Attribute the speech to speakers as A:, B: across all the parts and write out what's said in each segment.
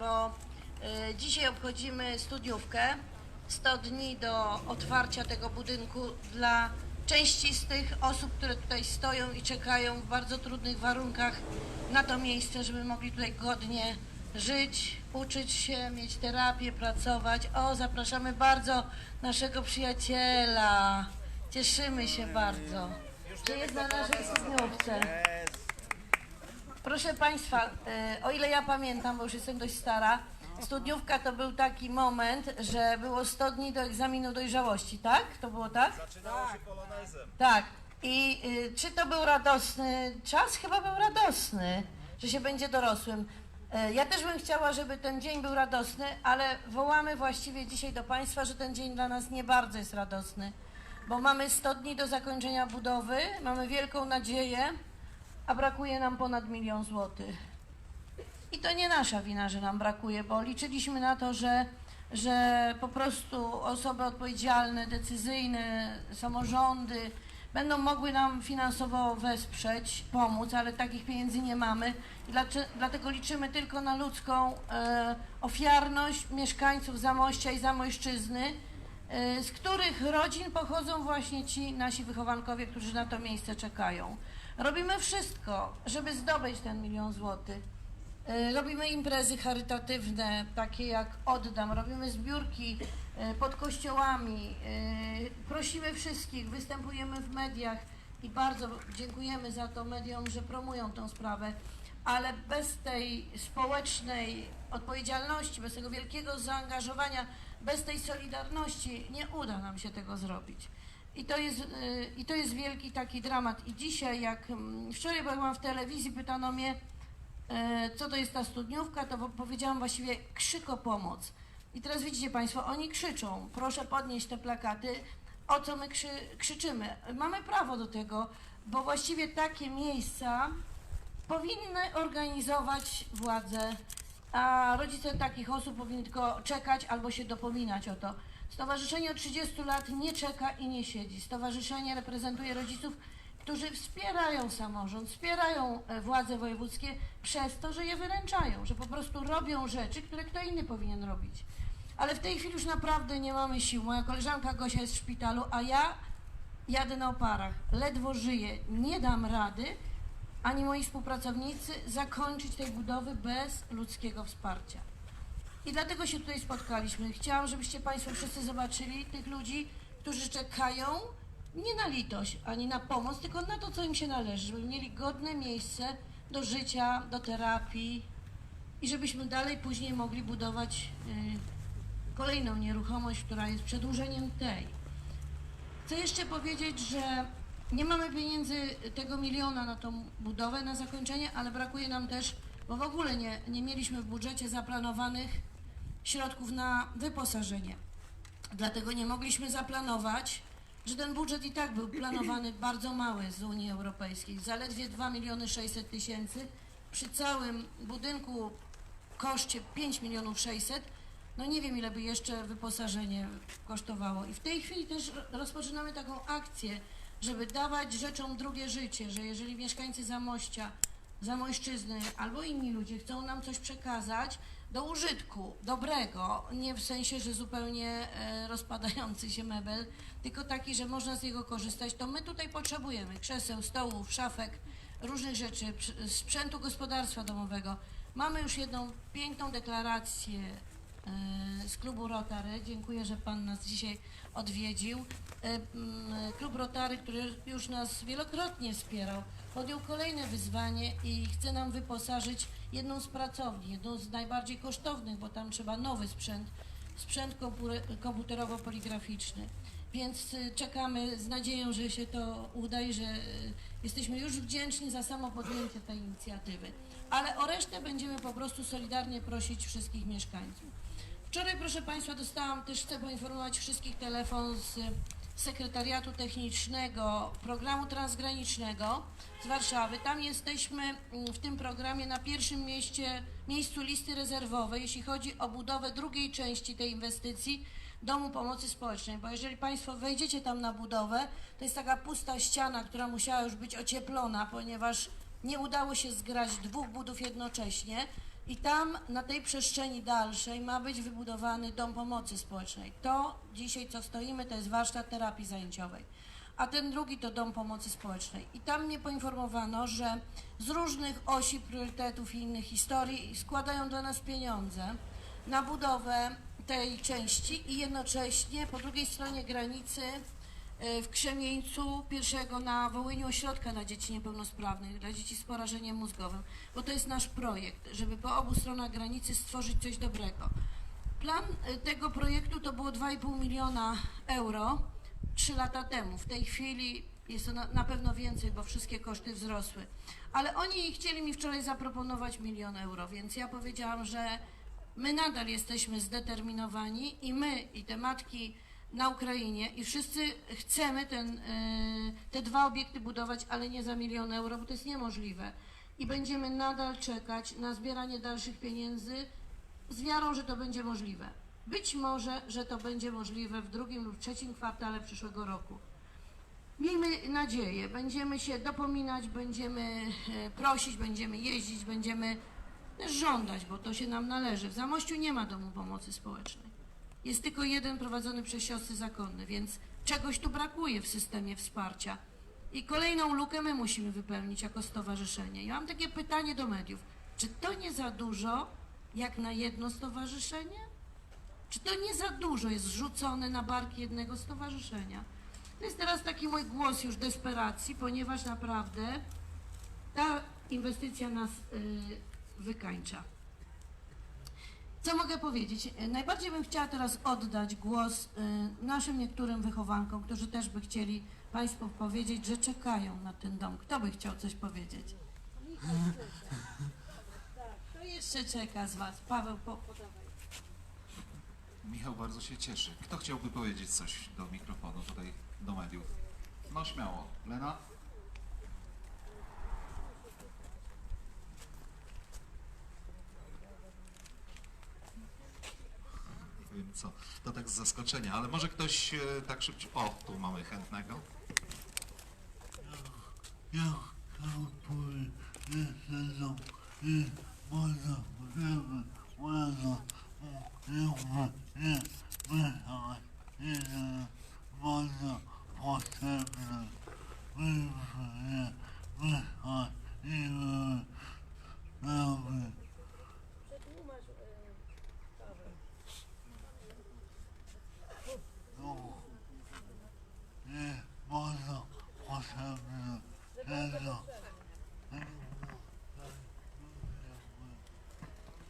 A: bo y, dzisiaj obchodzimy studniówkę. 100 dni do otwarcia tego budynku dla części z tych osób, które tutaj stoją i czekają w bardzo trudnych warunkach na to miejsce, żeby mogli tutaj godnie żyć, uczyć się, mieć terapię, pracować. O, zapraszamy bardzo naszego przyjaciela. Cieszymy się bardzo, że jest na naszej studniówce. Proszę Państwa, e, o ile ja pamiętam, bo już jestem dość stara, studniówka to był taki moment, że było 100 dni do egzaminu dojrzałości, tak? To było tak?
B: Zaczynało się polonezem.
A: Tak. I y, czy to był radosny czas? Chyba był radosny, że się będzie dorosłym. E, Ja też bym chciała, żeby ten dzień był radosny, ale wołamy właściwie dzisiaj do Państwa, że ten dzień dla nas nie bardzo jest radosny, bo mamy 100 dni do zakończenia budowy, mamy wielką nadzieję, a brakuje nam ponad milion złotych. I to nie nasza wina, że nam brakuje, bo liczyliśmy na to, że, że po prostu osoby odpowiedzialne, decyzyjne, samorządy będą mogły nam finansowo wesprzeć, pomóc, ale takich pieniędzy nie mamy. Dlatego liczymy tylko na ludzką e, ofiarność mieszkańców Zamościa i Zamojszczyzny, e, z których rodzin pochodzą właśnie ci nasi wychowankowie, którzy na to miejsce czekają. Robimy wszystko, żeby zdobyć ten milion złotych. E, Robimy imprezy charytatywne, takie jak Oddam, robimy zbiórki e, pod kościołami, e, prosimy wszystkich, występujemy w mediach i bardzo dziękujemy za to mediom, że promują tą sprawę, ale bez tej społecznej odpowiedzialności, bez tego wielkiego zaangażowania, bez tej solidarności nie uda nam się tego zrobić. I to jest, e, i to jest wielki taki dramat. I dzisiaj, jak mm, wczoraj byłam w telewizji, pytano mnie, E, co to jest ta studniówka, to powiedziałam właściwie krzyk o pomoc. I teraz widzicie Państwo, oni krzyczą, proszę podnieść te plakaty, o co my krzy, krzyczymy. Mamy prawo do tego, bo właściwie takie miejsca powinny organizować władze, a rodzice takich osób powinni tylko czekać albo się dopominać o to. Stowarzyszenie od 30 lat nie czeka i nie siedzi. Stowarzyszenie reprezentuje rodziców, którzy wspierają samorząd, wspierają e, władze wojewódzkie przez to, że je wyręczają, że po prostu robią rzeczy, które kto inny powinien robić. Ale w tej chwili już naprawdę nie mamy sił. Moja koleżanka Gosia jest w szpitalu, a ja jadę na oparach. Ledwo żyję, nie dam rady, ani moi współpracownicy zakończyć tej budowy bez ludzkiego wsparcia. I dlatego się tutaj spotkaliśmy. Chciałam, żebyście Państwo wszyscy zobaczyli tych ludzi, którzy czekają nie na litość, ani na pomoc, tylko na to, co im się należy, żeby mieli godne miejsce do życia, do terapii i żebyśmy dalej później mogli budować y, kolejną nieruchomość, która jest przedłużeniem tej. Chcę jeszcze powiedzieć, że nie mamy pieniędzy tego miliona na tą budowę, na zakończenie, ale brakuje nam też, bo w ogóle nie, nie mieliśmy w budżecie zaplanowanych środków na wyposażenie. Dlatego nie mogliśmy zaplanować, że ten budżet i tak był planowany bardzo mały z Unii Europejskiej, zaledwie 2 miliony 600 tysięcy, przy całym budynku koszcie 5 milionów 600, no nie wiem ile by jeszcze wyposażenie kosztowało. I w tej chwili też rozpoczynamy taką akcję, żeby dawać rzeczom drugie życie, że jeżeli mieszkańcy Zamościa, Zamojszczyzny albo inni ludzie chcą nam coś przekazać do użytku dobrego, nie w sensie, że zupełnie e, rozpadający się mebel, tylko taki, że można z niego korzystać, to my tutaj potrzebujemy krzeseł, stołów, szafek, różnych rzeczy, sprzętu gospodarstwa domowego. Mamy już jedną piękną deklarację e, z klubu Rotary. Dziękuję, że Pan nas dzisiaj odwiedził. E, Klub Rotary, który już nas wielokrotnie wspierał, podjął kolejne wyzwanie i chce nam wyposażyć jedną z pracowni, jedną z najbardziej kosztownych, bo tam trzeba nowy sprzęt, sprzęt kompu- komputerowo-poligraficzny. Więc y, czekamy z nadzieją, że się to uda i że y, jesteśmy już wdzięczni za samo podjęcie tej inicjatywy. Ale o resztę będziemy po prostu solidarnie prosić wszystkich mieszkańców. Wczoraj, proszę Państwa, dostałam też, chcę poinformować wszystkich telefon z Sekretariatu Technicznego Programu Transgranicznego z Warszawy. Tam jesteśmy mm, w tym programie na pierwszym mieście, miejscu listy rezerwowej, jeśli chodzi o budowę drugiej części tej inwestycji Domu Pomocy Społecznej, bo jeżeli Państwo wejdziecie tam na budowę, to jest taka pusta ściana, która musiała już być ocieplona, ponieważ nie udało się zgrać dwóch budów jednocześnie. I tam na tej przestrzeni dalszej ma być wybudowany dom pomocy społecznej. To dzisiaj co stoimy to jest warsztat terapii zajęciowej, a ten drugi to dom pomocy społecznej. I tam mnie poinformowano, że z różnych osi priorytetów i innych historii składają dla nas pieniądze na budowę tej części i jednocześnie po drugiej stronie granicy w Krzemieńcu, pierwszego na Wołyniu ośrodka dla dzieci niepełnosprawnych, dla dzieci z porażeniem mózgowym, bo to jest nasz projekt, żeby po obu stronach granicy stworzyć coś dobrego. Plan y, tego projektu to było 2,5 miliona euro trzy lata temu. W tej chwili jest to na pewno więcej, bo wszystkie koszty wzrosły. Ale oni chcieli mi wczoraj zaproponować milion euro, więc ja powiedziałam, że my nadal jesteśmy zdeterminowani i my, i te matki na Ukrainie, i wszyscy chcemy ten, y, te dwa obiekty budować, ale nie za milion euro, bo to jest niemożliwe. I będziemy nadal czekać na zbieranie dalszych pieniędzy z wiarą, że to będzie możliwe. Być może, że to będzie możliwe w drugim lub trzecim kwartale przyszłego roku. Miejmy nadzieję, będziemy się dopominać, będziemy e, prosić, będziemy jeździć, będziemy żądać, bo to się nam należy. W Zamościu nie ma domu pomocy społecznej. Jest tylko jeden prowadzony przez siostry zakonne, więc czegoś tu brakuje w systemie wsparcia. I kolejną lukę my musimy wypełnić jako stowarzyszenie. Ja mam takie pytanie do mediów. Czy to nie za dużo jak na jedno stowarzyszenie? Czy to nie za dużo jest rzucone na barki jednego stowarzyszenia? To jest teraz taki mój głos już desperacji, ponieważ naprawdę ta inwestycja nas y, wykańcza. Co mogę powiedzieć? E, Najbardziej bym chciała teraz oddać głos y, naszym niektórym wychowankom, którzy też by chcieli Państwu powiedzieć, że czekają na ten dom. Kto by chciał coś powiedzieć? Kto jeszcze czeka z Was? Paweł, po,
B: Michał bardzo się cieszy. Kto chciałby powiedzieć coś do mikrofonu, tutaj do mediów? No śmiało. Lena? Nie wiem co, to tak z zaskoczenia, ale może ktoś e, tak szybciej... O, tu mamy chętnego.
C: Ja chciałbym jeszcze i może żeby bardzo jakby nie myśleć i że bardzo potrzebne żeby nie myśleć i żeby no, nie bardzo potrzebne tego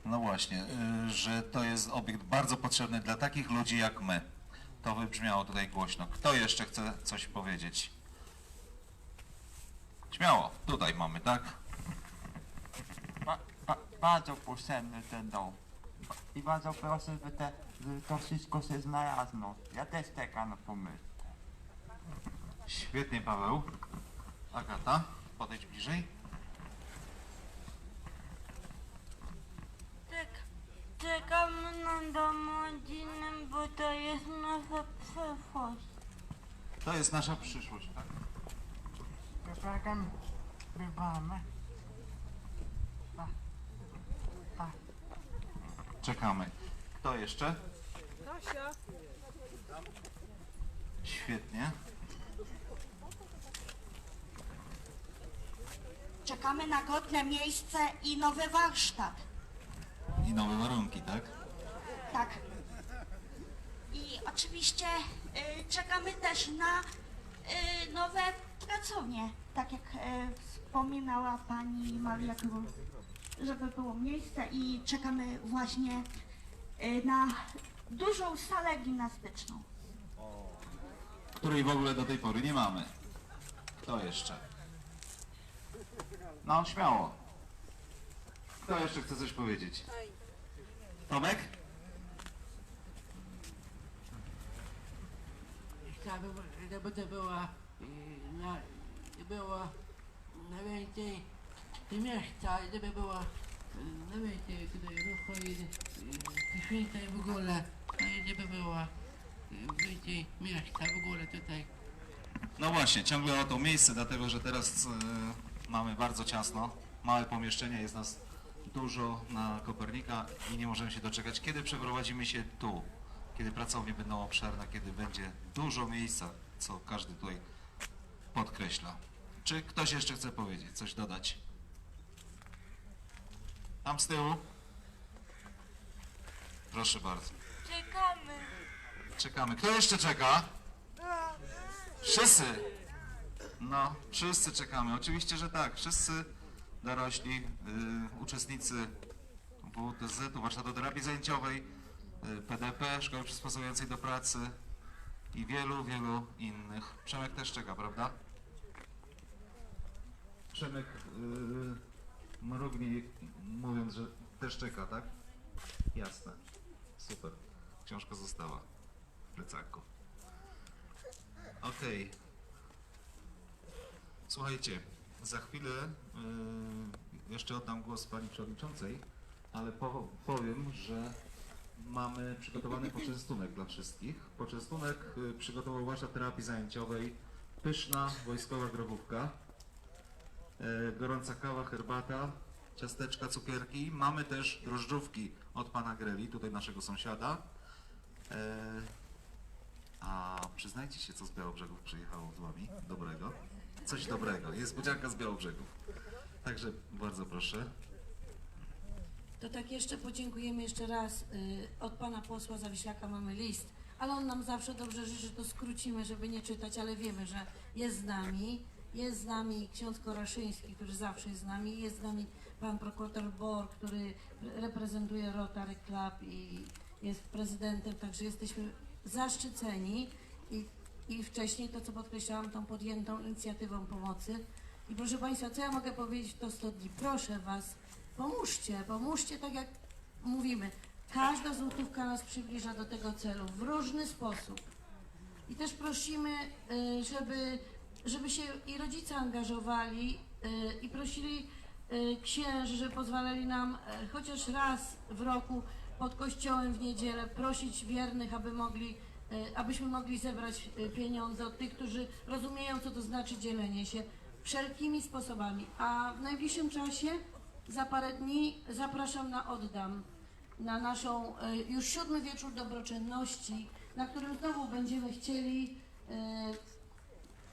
B: No właśnie, y, że to jest obiekt bardzo potrzebny dla takich ludzi jak my. To wybrzmiało tutaj głośno. Kto jeszcze chce coś powiedzieć? Śmiało, tutaj mamy, tak?
D: Ba, ba, bardzo potrzebny ten dom. I bardzo proszę, żeby, te, żeby to wszystko się znalazło. Ja też czekam na pomysł.
B: Świetnie, Paweł. Agata, podejdź bliżej.
E: Czek, czekamy na dom rodzinny, bo to jest nasza przyszłość.
B: To jest nasza przyszłość, tak?
D: Bywamy. Tak. Tak.
B: Czekamy. Kto jeszcze? Kasia. Świetnie.
F: Czekamy na godne miejsce i nowy warsztat.
B: I nowe warunki, tak?
F: Tak. I oczywiście y, czekamy też na y, nowe pracownie. Tak jak y, wspominała pani Maria Król, żeby było miejsce i czekamy właśnie y, na dużą salę gimnastyczną.
B: Której w ogóle do tej pory nie mamy. Kto jeszcze? No, śmiało. Kto jeszcze chce coś powiedzieć? Tomek?
G: Chciałbym, żeby to była na, było na więcej miejsca, żeby było na więcej tutaj ruchu i święta i w ogóle, no żeby było więcej miejsca w ogóle tutaj.
B: No właśnie, ciągle o to miejsce, dlatego że teraz e, mamy bardzo ciasno, małe pomieszczenie, jest nas dużo na Kopernika i nie możemy się doczekać, kiedy przeprowadzimy się tu, kiedy pracownie będą obszerne, kiedy będzie dużo miejsca, co każdy tutaj podkreśla. Czy ktoś jeszcze chce powiedzieć, coś dodać? Tam z tyłu. Proszę bardzo.
E: Czekamy.
B: Czekamy. Kto jeszcze czeka? Wszyscy. No, wszyscy czekamy. Oczywiście, że tak. Wszyscy dorośli, y, uczestnicy WTZ-u, warsztatu terapii zajęciowej, y, PDP, Szkoły Przysposobującej do Pracy i wielu, wielu innych. Przemek też czeka, prawda? Przemek yy, mrugnie mówiąc, że też czeka, tak? Jasne. Super. Książka została w plecaku. Okej. Słuchajcie, za chwilę yy, jeszcze oddam głos pani przewodniczącej, ale po, powiem, że mamy przygotowany poczęstunek dla wszystkich. Poczęstunek yy, przygotował warsztat terapii zajęciowej, pyszna wojskowa grobówka, yy, gorąca kawa, herbata, ciasteczka, cukierki. Mamy też drożdżówki od pana Greli, tutaj naszego sąsiada. A przyznajcie się, co z Białobrzegów przyjechało z wami dobrego? Coś dobrego. Jest niespodzianka z Białobrzegów. Także bardzo proszę.
A: To tak jeszcze podziękujemy jeszcze raz. y, Od pana posła Zawiślaka mamy list, ale on nam zawsze dobrze życzy, to skrócimy, żeby nie czytać, ale wiemy, że jest z nami. Jest z nami ksiądz Koraszyński, który zawsze jest z nami. Jest z nami pan prokurator Bor, który reprezentuje Rotary Club i jest prezydentem, także jesteśmy zaszczyceni i, i wcześniej to, co podkreślałam, tą podjętą inicjatywą pomocy. I proszę Państwa, co ja mogę powiedzieć w to 100 dni? Proszę Was, pomóżcie, pomóżcie tak jak mówimy. Każda złotówka nas przybliża do tego celu w różny sposób. I też prosimy, y, żeby, żeby się i rodzice angażowali y, i prosili y, księży, żeby pozwalali nam chociaż raz w roku pod kościołem w niedzielę prosić wiernych, aby mogli, abyśmy mogli zebrać y, pieniądze od tych, którzy rozumieją, co to znaczy dzielenie się wszelkimi sposobami. A w najbliższym czasie, za parę dni, zapraszam na oddam na naszą e, już siódmy wieczór dobroczynności, na którym znowu będziemy chcieli e,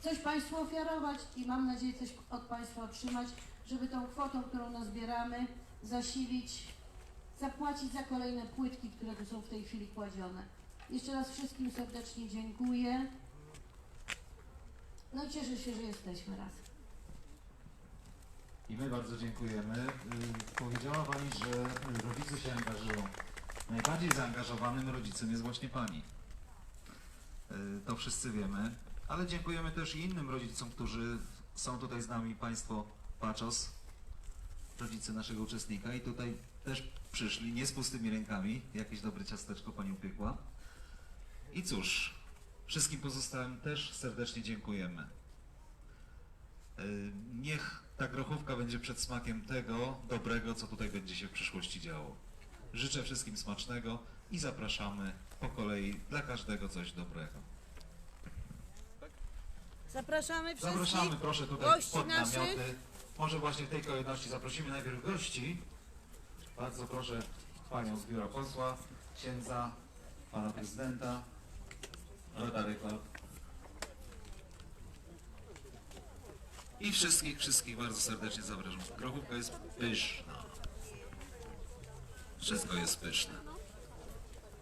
A: coś Państwu ofiarować i mam nadzieję coś od Państwa otrzymać, żeby tą kwotą, którą nazbieramy, zasilić, zapłacić za kolejne płytki, które tu są w tej chwili kładzione. Jeszcze raz wszystkim serdecznie dziękuję. No i cieszę się, że jesteśmy raz.
B: I my bardzo dziękujemy. Y, Powiedziała Pani, że rodzice się angażują. Najbardziej zaangażowanym rodzicem jest właśnie Pani. Y, To wszyscy wiemy. Ale dziękujemy też i innym rodzicom, którzy są tutaj z nami, Państwo Paczos, rodzice naszego uczestnika i tutaj też przyszli, nie z pustymi rękami, jakieś dobre ciasteczko Pani upiekła. I cóż, wszystkim pozostałym też serdecznie dziękujemy. Y, Niech ta grochówka będzie przedsmakiem tego dobrego, co tutaj będzie się w przyszłości działo. Życzę wszystkim smacznego i zapraszamy po kolei dla każdego coś dobrego.
A: Zapraszamy wszystkich.
B: Zapraszamy proszę tutaj
A: gości
B: pod
A: naszych.
B: namioty. Może właśnie w tej kolejności zaprosimy najpierw gości. Bardzo proszę panią z biura posła, księdza, pana prezydenta, I wszystkich, wszystkich bardzo serdecznie zapraszam. Grochówka jest pyszna. Wszystko jest pyszne.